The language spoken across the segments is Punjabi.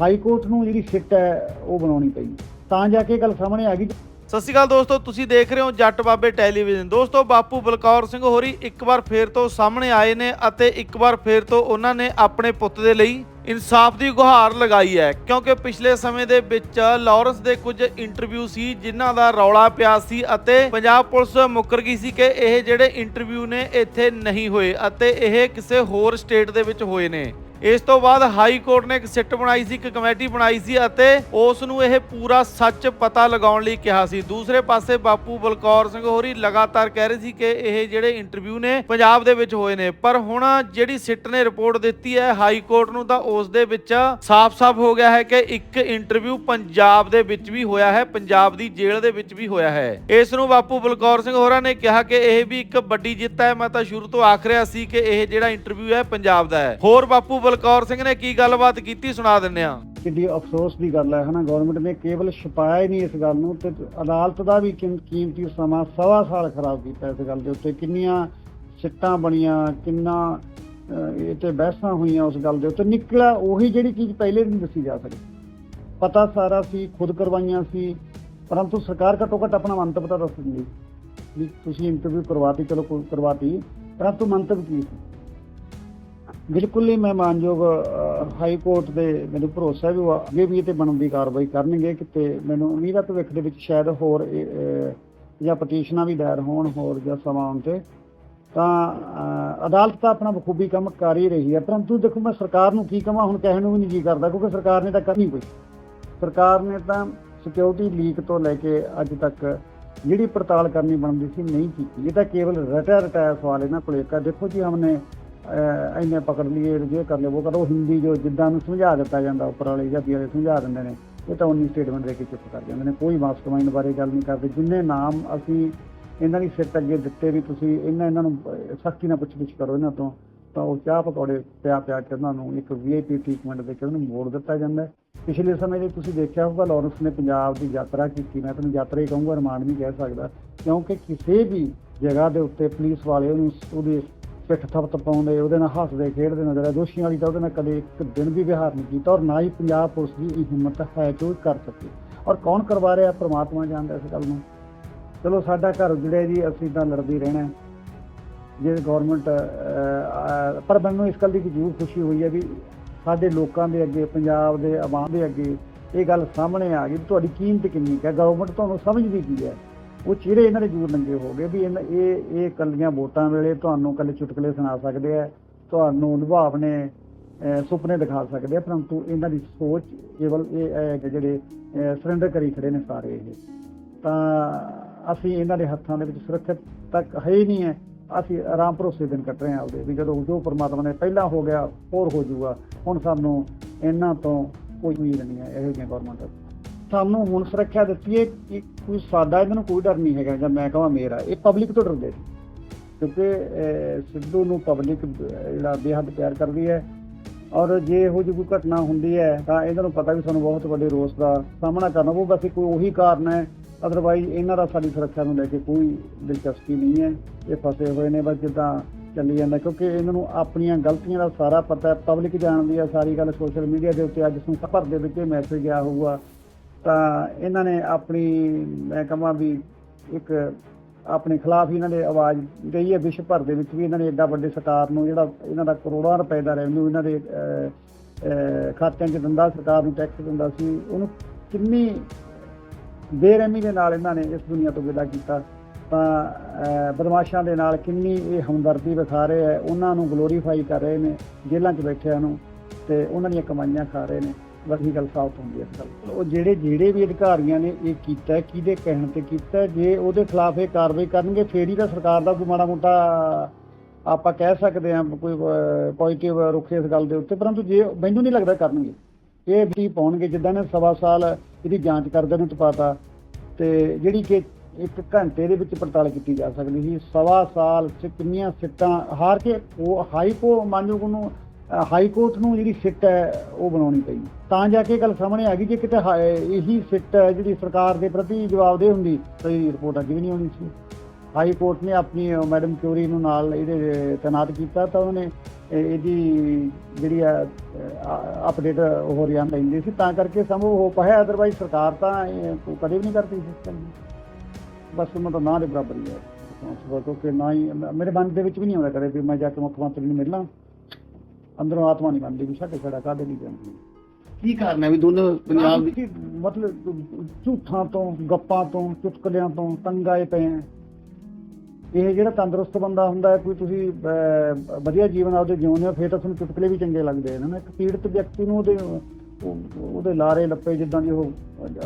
ਹਾਈ ਕੋਰਟ ਨੂੰ ਜਿਹੜੀ ਸਿੱਟ ਹੈ, ਉਹ ਬਣਾਉਣੀ ਪਈ। ਤਾਂ ਜਾ ਕੇ ਗੱਲ ਸਾਹਮਣੇ ਆ ਗਈ। ਸਤਿ ਸ਼੍ਰੀ ਅਕਾਲ ਦੋਸਤੋ, ਤੁਸੀਂ ਦੇਖ ਰਹੇ ਹੋ ਜੱਟ ਬਾਬੇ ਟੈਲੀਵਿਜ਼ਨ। ਦੋਸਤੋ, ਬਾਪੂ ਬਲਕੌਰ ਸਿੰਘ ਹੋਰੀ ਇੱਕ ਵਾਰ ਫੇਰ ਤੋਂ ਸਾਹਮਣੇ ਆਏ ਨੇ ਅਤੇ ਇੱਕ ਵਾਰ ਫੇਰ ਤੋਂ ਉਹਨਾਂ ਨੇ ਆਪਣੇ ਪੁੱਤ ਦੇ ਲਈ ਇਨਸਾਫ ਦੀ ਗੁਹਾਰ ਲਗਾਈ ਹੈ। ਕਿਉਂਕਿ ਪਿਛਲੇ ਸਮੇਂ ਦੇ ਵਿੱਚ ਲਾਰੈਂਸ ਦੇ ਕੁਝ ਇੰਟਰਵਿਊ ਸੀ, ਜਿਨ੍ਹਾਂ ਦਾ ਰੌਲਾ ਪਿਆ ਸੀ ਅਤੇ ਪੰਜਾਬ ਪੁਲਿਸ ਮੁੱਕਰ ਗਈ ਸੀ ਕਿ ਇਹ ਜਿਹੜੇ ਇੰਟਰਵਿਊ ਨੇ, ਇੱਥੇ ਨਹੀਂ ਹੋਏ ਅਤੇ ਇਹ ਕਿਸੇ ਹੋਰ ਸਟੇਟ ਦੇ ਵਿੱਚ ਹੋਏ ਨੇ। ਇਸ ਤੋਂ ਬਾਅਦ ਹਾਈ ਕੋਰਟ ਨੇ ਇੱਕ ਸਿੱਟ ਬਣਾਈ ਸੀ, ਇੱਕ ਕਮੇਟੀ ਬਣਾਈ ਸੀ ਅਤੇ ਉਸ ਨੂੰ ਇਹ ਪੂਰਾ ਸੱਚ ਪਤਾ ਲਗਾਉਣ ਲਈ ਕਿਹਾ ਸੀ। ਦੂਸਰੇ ਪਾਸੇ ਬਾਪੂ ਬਲਕੌਰ ਸਿੰਘ ਹੋਰੀ ਲਗਾਤਾਰ ਕਹਿ ਰਹੇ ਸੀ ਕਿ ਇਹ ਜਿਹੜੇ ਇੰਟਰਵਿਊ ਨੇ ਪੰਜਾਬ ਦੇ ਵਿੱਚ ਹੋਏ ਨੇ, ਪਰ ਹੁਣ ਜਿਹੜੀ ਸਿੱਟ ਨੇ ਰਿਪੋਰਟ ਦਿੱਤੀ ਹੈ ਹਾਈ ਕੋਰਟ ਨੂੰ ਤਾਂ ਉਸ ਦੇ ਵਿੱਚ ਸਾਫ਼-ਸਾਫ਼ ਹੋ ਗਿਆ ਹੈ ਕਿ ਇੱਕ ਇੰਟਰਵਿਊ ਪੰਜਾਬ ਦੇ ਵਿੱਚ ਵੀ ਹੋਇਆ ਹੈ, ਪੰਜਾਬ ਦੀ ਜੇਲ੍ਹ ਦੇ ਵਿੱਚ ਵੀ ਹੋਇਆ ਹੈ। ਇਸ ਨੂੰ ਬਾਪੂ ਬਲਕੌਰ ਸਿੰਘ ਹੋਰਾਂ ਨੇ ਕਿਹਾ ਕਿ ਇਹ ਵੀ ਇੱਕ ਵੱਡੀ ਜਿੱਤ ਹੈ। ਮੈਂ ਤਾਂ ਸ਼ੁਰੂ ਤੋਂ ਆਖ ਰਿਹਾ ਸੀ ਕਿ ਇਹ ਜਿਹੜਾ ਇੰਟਰਵਿਊ ਹੈ, ਪੰਜਾਬ ਦਾ ਹੈ। ਹੋਰ ਬਾਪੂ ਬਲਕੌਰ ਸਿੰਘ ਨੇ ਕੀ ਗੱਲਬਾਤ ਕੀਤੀ ਸੁਣਾ ਦਿੰਨੇ ਆ ਕਿੰਨੀ ਅਫਸੋਸ ਦੀ ਗੱਲ ਹੈ, ਹਨਾ? ਗਵਰਨਮੈਂਟ ਨੇ ਕੇਵਲ ਛੁਪਾਇਆ ਹੀ ਨਹੀਂ ਇਸ ਗੱਲ ਨੂੰ ਤੇ ਅਦਾਲਤ ਦਾ ਵੀ ਕੀਮਤੀ ਸਮਾਂ ਸਵਾ ਸਾਲ ਖਰਾਬ ਕੀਤਾ ਇਸ ਗੱਲ ਦੇ ਉੱਤੇ। ਕਿੰਨੀਆਂ ਸਿੱਟਾਂ ਬਣੀਆਂ, ਕਿੰਨਾ ਇਹ ਤੇ ਬਹਿਸਾਂ ਹੋਈਆਂ ਉਸ ਗੱਲ ਦੇ ਉੱਤੇ। ਨਿਕਲਿਆ ਉਹੀ ਜਿਹੜੀ ਚੀਜ਼ ਪਹਿਲੇ ਨਹੀਂ ਦੱਸੀ ਜਾ ਸਕਦੀ। ਪਤਾ ਸਾਰਾ ਸੀ, ਖੁਦ ਕਰਵਾਈਆਂ ਸੀ, ਪਰੰਤੂ ਸਰਕਾਰ ਘੱਟੋ ਘੱਟ ਆਪਣਾ ਮੰਤਵ ਤਾਂ ਦੱਸ ਦਿੰਦੀ। ਵੀ ਤੁਸੀਂ ਇੰਟਰਵਿਊ ਕਰਵਾਤੀ, ਚਲੋ ਕਰਵਾਤੀ। ਪਰੰਤੂ ਮੰਤਵ ਕੀ ਸੀ? ਬਿਲਕੁਲ ਹੀ ਮੈਂ ਮਾਨਯੋਗ ਹਾਈ ਕੋਰਟ ਦੇ ਮੈਨੂੰ ਭਰੋਸਾ ਵੀ ਉਹ ਅੱਗੇ ਵੀ ਇਹ ਬਣਨ ਦੀ ਕਾਰਵਾਈ ਕਰਨਗੇ ਕਿਤੇ। ਮੈਨੂੰ ਉਮੀਦ ਹੈ ਭਵਿੱਖ ਦੇ ਵਿੱਚ ਸ਼ਾਇਦ ਹੋਰ ਜਾਂ ਪਟੀਸ਼ਨਾਂ ਵੀ ਦਾਇਰ ਹੋਣ ਹੋਰ ਜਾਂ ਸਮਾਂ ਆਉਣ ਤੇ। ਤਾਂ ਅਦਾਲਤ ਤਾਂ ਆਪਣਾ ਬਖੂਬੀ ਕੰਮ ਕਰ ਹੀ ਰਹੀ ਹੈ। ਪਰੰਤੂ ਦੇਖੋ ਮੈਂ ਸਰਕਾਰ ਨੂੰ ਕੀ ਕਹਾਂ ਹੁਣ ਕਹਿਣ ਨੂੰ ਵੀ ਨਹੀਂ ਜੀ ਕਰਦਾ, ਕਿਉਂਕਿ ਸਰਕਾਰ ਨੇ ਤਾਂ ਕਰਨੀ ਕੋਈ। ਸਰਕਾਰ ਨੇ ਤਾਂ ਸਿਕਿਉਰਿਟੀ ਲੀਕ ਤੋਂ ਲੈ ਕੇ ਅੱਜ ਤੱਕ ਜਿਹੜੀ ਪੜਤਾਲ ਕਰਨੀ ਬਣਦੀ ਸੀ ਨਹੀਂ ਕੀਤੀ। ਇਹ ਤਾਂ ਕੇਵਲ ਰਟਿਆ ਰਟਾਇਆ ਸਵਾਲ ਇਹਨਾਂ ਕੋਲ ਇੱਕ ਹੈ ਦੇਖੋ ਜੀ, ਹਮਨੇ ਅਹ, ਇੰਨੇ ਪਕੜ ਲਈਏ ਜੇ ਕਰ ਲਿਆ ਉਹ ਕਰੋ ਹਿੰਦੀ ਜੋ ਜਿੱਦਾਂ ਨੂੰ ਸਮਝਾ ਦਿੱਤਾ ਜਾਂਦਾ ਉੱਪਰ ਵਾਲੇ ਜਾਂ ਵਾਲੇ ਸਮਝਾ ਦਿੰਦੇ ਨੇ ਇਹ ਤਾਂ ਉਨੀ ਸਟੇਟਮੈਂਟ ਦੇ ਕੇ ਚੁੱਪ ਕਰ ਜਾਂਦੇ ਨੇ ਕੋਈ ਮਾਸਟਰਮਾਈਂਡ ਬਾਰੇ ਗੱਲ ਨਹੀਂ ਕਰਦੇ ਜਿੰਨੇ ਨਾਮ ਅਸੀਂ ਇਹਨਾਂ ਦੀ ਸਿੱਟ ਅੱਗੇ ਦਿੱਤੇ ਵੀ ਤੁਸੀਂ ਇਹਨਾਂ ਇਹਨਾਂ ਨੂੰ ਸਖਤੀ ਨਾਲ ਪੁੱਛ ਪੁੱਛ ਕਰੋ ਇਹਨਾਂ ਤੋਂ ਤਾਂ ਉਹ ਚਾਹ ਪਕੌੜੇ ਪਿਆ ਪਿਆ ਕੇ ਉਹਨਾਂ ਨੂੰ ਇੱਕ ਵੀਆਈਪੀ ਟ੍ਰੀਟਮੈਂਟ ਦੇ ਕੇ ਉਹਨੂੰ ਮੋੜ ਦਿੱਤਾ ਜਾਂਦਾ ਪਿਛਲੇ ਸਮੇਂ ਜੇ ਤੁਸੀਂ ਦੇਖਿਆ ਹੋਊਗਾ ਲਾਰੈਂਸ ਨੇ ਪੰਜਾਬ ਦੀ ਯਾਤਰਾ ਕੀਤੀ ਮੈਂ ਤੁਹਾਨੂੰ ਯਾਤਰਾ ਹੀ ਕਹੂੰਗਾ ਰਿਮਾਂਡ ਨਹੀਂ ਕਹਿ ਸਕਦਾ ਕਿਉਂਕਿ ਕਿਸੇ ਵੀ ਜਗ੍ਹਾ ਦੇ ਉੱਤੇ ਪੁਲਿਸ ਵਾਲੇ ਉਹਨੂੰ ਉਹਦੀ ਪਿੱਠ ਥਪਥ ਪਾਉਂਦੇ, ਉਹਦੇ ਨਾਲ ਹੱਸਦੇ, ਖੇਡਦੇ ਨਜ਼ਰ ਆ ਦੋਸ਼ੀਆਂ ਵਾਲੀ ਤਾਂ ਉਹਦੇ ਨਾਲ ਕਦੇ ਇੱਕ ਦਿਨ ਵੀ ਵਿਹਾਰ ਨਹੀਂ ਕੀਤਾ ਔਰ ਨਾ ਹੀ ਪੰਜਾਬ ਪੁਲਿਸ ਦੀ ਇਹ ਹਿੰਮਤ ਹੈ ਕਿ ਉਹ ਕਰ ਸਕੇ। ਔਰ ਕੌਣ ਕਰਵਾ ਰਿਹਾ ਪ੍ਰਮਾਤਮਾ ਜਾਣਦਾ ਇਸ ਗੱਲ ਨੂੰ? ਚਲੋ ਸਾਡਾ ਘਰ ਉਜੜਿਆ ਜੀ, ਅਸੀਂ ਤਾਂ ਲੜਦੀ ਰਹਿਣਾ ਜੇ ਗਵਰਨਮੈਂਟ ਪਰ ਮੈਨੂੰ ਇਸ ਗੱਲ ਦੀ ਜ਼ਰੂਰ ਖੁਸ਼ੀ ਹੋਈ ਹੈ ਵੀ ਸਾਡੇ ਲੋਕਾਂ ਦੇ ਅੱਗੇ, ਪੰਜਾਬ ਦੇ ਆਵਾਮ ਦੇ ਅੱਗੇ ਇਹ ਗੱਲ ਸਾਹਮਣੇ ਆ ਗਈ ਵੀ ਤੁਹਾਡੀ ਕੀਮਤ ਕਿੰਨੀ ਹੈ? ਗਵਰਨਮੈਂਟ ਤੁਹਾਨੂੰ ਸਮਝਦੀ ਕੀ ਹੈ? ਉਹ ਚਿਹਰੇ ਇਹਨਾਂ ਦੇ ਜ਼ਰੂਰ ਨੰਗੇ ਹੋ ਗਏ ਵੀ ਇਹਨਾਂ- ਇਹ ਇਹ ਕੱਲੀਆਂ ਵੋਟਾਂ ਵੇਲੇ ਤੁਹਾਨੂੰ ਕੱਲੇ ਚੁਟਕਲੇ ਸੁਣਾ ਸਕਦੇ ਆ, ਤੁਹਾਨੂੰ ਨਿਭਾਵ ਨੇ ਸੁਪਨੇ ਦਿਖਾ ਸਕਦੇ ਆ, ਪਰੰਤੂ ਇਹਨਾਂ ਦੀ ਸੋਚ ਕੇਵਲ ਇਹ ਹੈ ਕਿ ਜਿਹੜੇ ਸਰੈਂਡਰ ਕਰੀ ਖੜੇ ਨੇ ਸਾਰੇ ਇਹ। ਤਾਂ ਅਸੀਂ ਇਹਨਾਂ ਦੇ ਹੱਥਾਂ ਦੇ ਵਿੱਚ ਸੁਰੱਖਿਅਤ ਤੱਕ ਹੈ ਹੀ ਨਹੀਂ ਹੈ। ਅਸੀਂ ਆਰਾਮ ਭਰੋਸੇ ਦਿਨ ਕੱਟ ਰਹੇ ਹਾਂ ਆਪਦੇ, ਵੀ ਜਦੋਂ ਜੋ ਪਰਮਾਤਮਾ ਨੇ ਪਹਿਲਾਂ ਹੋ ਗਿਆ, ਹੋਰ ਹੋ ਜਾਊਗਾ, ਹੁਣ ਸਾਨੂੰ ਇਹਨਾਂ ਤੋਂ ਕੋਈ ਉਮੀਦ ਨਹੀਂ ਹੈ, ਇਹੋ ਜਿਹੀਆਂ ਗਵਰਨਮੈਂਟ ਸਾਨੂੰ ਹੁਣ ਸੁਰੱਖਿਆ ਦਿੱਤੀ ਹੈ ਕਿ ਕੋਈ ਸਾਡਾ ਇਹਨਾਂ ਨੂੰ ਕੋਈ ਡਰ ਨਹੀਂ ਹੈਗਾ ਜਾਂ ਮੈਂ ਕਹਾਂ ਮੇਰਾ, ਇਹ ਪਬਲਿਕ ਤੋਂ ਡਰਦੇ ਸੀ ਕਿਉਂਕਿ ਸਿੱਧੂ ਨੂੰ ਪਬਲਿਕ ਜਿਹੜਾ ਬੇਹੱਦ ਪਿਆਰ ਕਰਦੀ ਹੈ। ਔਰ ਜੇ ਇਹੋ ਜਿਹੀ ਕੋਈ ਘਟਨਾ ਹੁੰਦੀ ਹੈ, ਤਾਂ ਇਹਨਾਂ ਨੂੰ ਪਤਾ ਵੀ ਸਾਨੂੰ ਬਹੁਤ ਵੱਡੇ ਰੋਸ ਦਾ ਸਾਹਮਣਾ ਕਰਨਾ ਪਊ। ਬਸ ਕੋਈ ਉਹੀ ਕਾਰਨ ਹੈ ਅਦਰਵਾਈਜ਼ ਇਹਨਾਂ ਦਾ ਸਾਡੀ ਸੁਰੱਖਿਆ ਨੂੰ ਲੈ ਕੇ ਕੋਈ ਦਿਲਚਸਪੀ ਨਹੀਂ ਹੈ। ਇਹ ਫਸੇ ਹੋਏ ਨੇ, ਬਸ ਜਿੱਦਾਂ ਚੱਲੀ ਜਾਂਦਾ ਕਿਉਂਕਿ ਇਹਨਾਂ ਨੂੰ ਆਪਣੀਆਂ ਗਲਤੀਆਂ ਦਾ ਸਾਰਾ ਪਤਾ ਹੈ। ਪਬਲਿਕ ਜਾਣਦੀ ਹੈ ਸਾਰੀ ਗੱਲ ਸੋਸ਼ਲ ਮੀਡੀਆ ਦੇ ਉੱਤੇ। ਅੱਜ ਸੰਸਾਰ ਭਰ ਦੇ ਵਿੱਚ ਇਹ ਮੈਸੇਜ ਗਿਆ ਹੋਊਗਾ। ਤਾਂ ਇਹਨਾਂ ਨੇ ਆਪਣੀ, ਮੈਂ ਕਹਾਂ ਵੀ ਇੱਕ ਆਪਣੇ ਖਿਲਾਫ ਹੀ ਇਹਨਾਂ ਦੇ ਆਵਾਜ਼ ਗਈ ਹੈ, ਵਿਸ਼ਵ ਭਰ ਦੇ ਵਿੱਚ ਵੀ ਇਹਨਾਂ ਨੇ ਐਡਾ ਵੱਡੇ ਸਰਕਾਰ ਨੂੰ ਜਿਹੜਾ ਇਹਨਾਂ ਦਾ ਕਰੋੜਾਂ ਰੁਪਏ ਦਾ ਰੈਵਨਿਊ ਇਹਨਾਂ ਦੇ ਖਾਤਿਆਂ 'ਚ ਦਿੰਦਾ, ਸਰਕਾਰ ਨੂੰ ਟੈਕਸ ਦਿੰਦਾ ਸੀ, ਉਹਨੂੰ ਕਿੰਨੀ ਬੇਰਹਿਮੀ ਦੇ ਨਾਲ ਇਹਨਾਂ ਨੇ ਇਸ ਦੁਨੀਆ ਤੋਂ ਵਿਦਾ ਕੀਤਾ। ਤਾਂ ਬਦਮਾਸ਼ਾਂ ਦੇ ਨਾਲ ਕਿੰਨੀ ਇਹ ਹਮਦਰਦੀ ਵਿਖਾ ਰਹੇ ਹੈ, ਉਹਨਾਂ ਨੂੰ ਗਲੋਰੀਫਾਈ ਕਰ ਰਹੇ ਨੇ ਜੇਲ੍ਹਾਂ 'ਚ ਬੈਠਿਆਂ ਨੂੰ ਤੇ ਉਹਨਾਂ ਦੀਆਂ ਕਮਾਈਆਂ ਖਾ ਰਹੇ ਨੇ। ਬਸ ਗੱਲ ਸਾਫ਼ ਹੁੰਦੀ ਹੈ ਇਸ ਗੱਲ ਉਹ ਜਿਹੜੇ ਜਿਹੜੇ ਵੀ ਅਧਿਕਾਰੀਆਂ ਨੇ ਇਹ ਕੀਤਾ ਕਿਹਦੇ ਕਹਿਣ ਤੇ ਕੀਤਾ ਜੇ ਉਹਦੇ ਖਿਲਾਫ ਇਹ ਕਾਰਵਾਈ ਕਰਨਗੇ, ਫੇਰ ਹੀ ਤਾਂ ਸਰਕਾਰ ਦਾ ਕੋਈ ਮਾੜਾ ਮੋਟਾ ਆਪਾਂ ਕਹਿ ਸਕਦੇ ਹਾਂ ਕੋਈ ਪੋਜ਼ਿਟਿਵ ਰੁਖੇ ਇਸ ਗੱਲ ਦੇ ਉੱਤੇ, ਪਰੰਤੂ ਜੇ ਮੈਨੂੰ ਨਹੀਂ ਲੱਗਦਾ ਕਰਨਗੇ। ਇਹ ਵੀ ਪਾਉਣਗੇ, ਜਿੱਦਾਂ ਨੇ ਸਵਾ ਸਾਲ ਇਹਦੀ ਜਾਂਚ ਕਰਦੇ ਨੂੰ ਤਪਾਤਾ, ਤੇ ਜਿਹੜੀ ਕਿ ਇੱਕ ਘੰਟੇ ਦੇ ਵਿੱਚ ਪੜਤਾਲ ਕੀਤੀ ਜਾ ਸਕਦੀ ਸੀ। ਸਵਾ ਸਾਲ ਚ ਕਿੰਨੀਆਂ ਸਿੱਟਾਂ, ਹਾਰ ਕੇ ਉਹ ਹਾਈ ਕੋ ਮਾਨਯੋਗ ਨੂੰ ਹਾਈ ਕੋਰਟ ਨੂੰ ਜਿਹੜੀ ਸਿੱਟ ਹੈ, ਉਹ ਬਣਾਉਣੀ ਪਈ। ਤਾਂ ਜਾ ਕੇ ਇਹ ਗੱਲ ਸਾਹਮਣੇ ਆ ਗਈ, ਜੇ ਕਿਤੇ ਹਾ- ਇਹੀ ਸਿੱਟ ਹੈ ਜਿਹੜੀ ਸਰਕਾਰ ਦੇ ਪ੍ਰਤੀ ਜਵਾਬਦੇਹ ਹੁੰਦੀ, ਤਾਂ ਇਹ ਰਿਪੋਰਟ ਅੱਗੇ ਵੀ ਨਹੀਂ ਆਉਣੀ ਸੀ। ਹਾਈ ਕੋਰਟ ਨੇ ਆਪਣੀ ਮੈਡਮ ਕਿਉਰੀ ਨੂੰ ਨਾਲ ਇਹਦੇ ਤੈਨਾਤ ਕੀਤਾ, ਤਾਂ ਉਹਨੇ ਇਹ- ਇਹਦੀ ਜਿਹੜੀ ਆ ਅਪਡੇਟ ਹੋ ਰਹੀ ਰਹਿੰਦੀ ਸੀ। ਤਾਂ ਕਰਕੇ ਸੰਭਵ ਹੋ ਪਾਇਆ ਅਦਰਵਾਈਜ਼ ਸਰਕਾਰ ਤਾਂ ਕਦੇ ਵੀ ਨਹੀਂ ਕਰਦੀ ਸੀ ਬਸ ਉਹਨਾਂ ਦਾ ਨਾਂ ਦੇ ਬਰਾਬਰ ਹੀ ਹੈ। responsible ਕਿਉਂਕਿ ਨਾ ਹੀ ਮੇਰੇ ਮਨ ਦੇ ਵਿੱਚ ਵੀ ਨਹੀਂ ਆਉਂਦਾ ਕਦੇ ਵੀ ਮੈਂ ਜਾ ਕੇ ਮੁੱਖ ਮੰਤਰੀ ਨੂੰ ਮਿਲਾਂ। ਅੰਦਰੋਂ ਆਤਮਾ ਨਹੀਂ ਮੰਨਦੀ ਵੀ ਸਾਡੇ ਛੜਾ ਕਾਹਦੇ ਲਈ ਜਾਂਦੀ ਕੀ ਕਾਰਨ ਹੈ ਵੀ ਦੋਨੋਂ ਪੰਜਾਬ ਦੀ ਮਤਲਬ ਝੂਠਾਂ ਤੋਂ ਗੱਪਾਂ ਤੋਂ ਚੁਟਕਲਿਆਂ ਤੋਂ ਤੰਗਾਏ ਪਏ ਆ ਇਹ ਜਿਹੜਾ ਤੰਦਰੁਸਤ ਬੰਦਾ ਹੁੰਦਾ ਹੈ ਕੋਈ ਤੁਸੀਂ ਵਧੀਆ ਜੀਵਨ ਆਪਦੇ ਜਿਉਂਦੇ ਹੋ ਫਿਰ ਤਾਂ ਤੁਹਾਨੂੰ ਚੁਟਕਲੇ ਵੀ ਚੰਗੇ ਲੱਗਦੇ ਨੇ ਨਾ ਇੱਕ ਪੀੜਤ ਵਿਅਕਤੀ ਨੂੰ ਉਹਦੇ ਉਹ- ਉਹਦੇ ਲਾਰੇ ਲੱਪੇ ਜਿੱਦਾਂ ਦੀ ਉਹ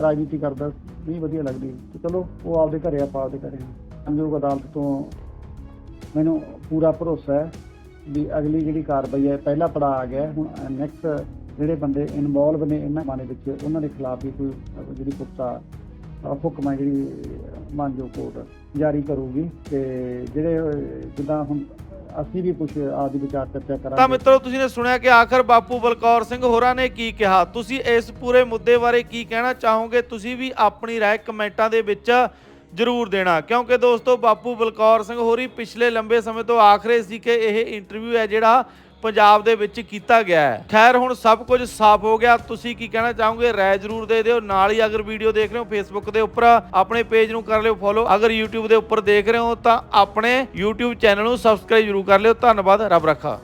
ਰਾਜਨੀਤੀ ਕਰਦਾ ਨਹੀਂ ਵਧੀਆ ਲੱਗਦੀ। ਤੇ ਚਲੋ ਉਹ ਆਪਦੇ ਘਰੇ ਆਪਾਂ ਆਪਦੇ ਘਰੇ ਹਾਂ। ਸੰਯੋਗ ਅਦਾਲਤ ਤੋਂ ਮੈਨੂੰ ਪੂਰਾ ਭਰੋਸਾ ਹੈ। ਵੀ ਅਗਲੀ ਜਿਹੜੀ ਕਾਰਵਾਈ ਹੈ ਪਹਿਲਾ ਪੜਾਅ ਆ ਗਿਆ ਹੁਣ ਨੈਕਸਟ ਜਿਹੜੇ ਬੰਦੇ ਇਨਵੋਲਵ ਨੇ ਇਹਨਾਂ ਮਾਮਲੇ ਵਿੱਚ ਉਹਨਾਂ ਦੇ ਖਿਲਾਫ ਵੀ ਕੋਈ ਜਿਹੜੀ ਪੁਖਤਾ ਹੁਕਮ ਹੈ ਜਿਹੜੀ ਅਹ, ਕੋਰਟ ਜਾਰੀ ਕਰੂਗੀ ਤੇ ਜਿਹੜੇ ਜਿੱਦਾਂ ਹੁਣ ਅਸੀਂ ਵੀ ਕੁਝ ਆਦਿ ਵਿਚਾਰ ਚਰਚਾ ਤਾਂ ਕਰਾਂਗੇ ਮਿੱਤਰੋ ਤੁਸੀਂ ਨੇ ਸੁਣਿਆ ਕਿ ਆਖਰ ਬਾਪੂ ਬਲਕੌਰ ਸਿੰਘ ਹੋਰਾਂ ਨੇ ਕੀ ਕਿਹਾ? ਤੁਸੀਂ ਇਸ ਪੂਰੇ ਮੁੱਦੇ ਬਾਰੇ ਕੀ ਕਹਿਣਾ ਚਾਹੋਗੇ? ਤੁਸੀਂ ਵੀ ਆਪਣੀ ਰਾਏ ਕਮੈਂਟਾਂ ਦੇ ਵਿੱਚ ਜਰੂਰ ਦੇਣਾ। ਕਿਉਂਕਿ ਦੋਸਤੋ, ਬਾਪੂ ਬਲਕੌਰ ਸਿੰਘ ਹੋਰੀ ਪਿਛਲੇ ਲੰਬੇ ਸਮੇਂ ਤੋਂ ਆਖ ਰਹੇ ਸੀ ਕਿ ਇਹ ਇੰਟਰਵਿਊ ਹੈ ਜਿਹੜਾ ਪੰਜਾਬ ਦੇ ਵਿੱਚ ਕੀਤਾ ਗਿਆ ਹੈ। ਖੈਰ, ਹੁਣ ਸਭ ਕੁਝ ਸਾਫ਼ ਹੋ ਗਿਆ। ਤੁਸੀਂ ਕੀ ਕਹਿਣਾ ਚਾਹੋਗੇ? ਰਾਏ ਜਰੂਰ ਦੇ ਦਿਓ। ਨਾਲ ਹੀ ਅਗਰ ਵੀਡੀਓ ਦੇਖ ਰਹੇ ਹੋ ਫੇਸਬੁੱਕ ਦੇ ਉੱਪਰ, ਆਪਣੇ ਪੇਜ ਨੂੰ ਕਰ ਲਿਓ ਫੋਲੋ ਅਗਰ YouTube ਦੇ ਉੱਪਰ ਦੇਖ ਰਹੇ ਹੋ ਤਾਂ ਆਪਣੇ YouTube ਚੈਨਲ ਨੂੰ ਸਬਸਕ੍ਰਾਈਬ ਜਰੂਰ ਕਰ ਲਿਓ। ਧੰਨਵਾਦ। ਰੱਬ ਰੱਖਾ।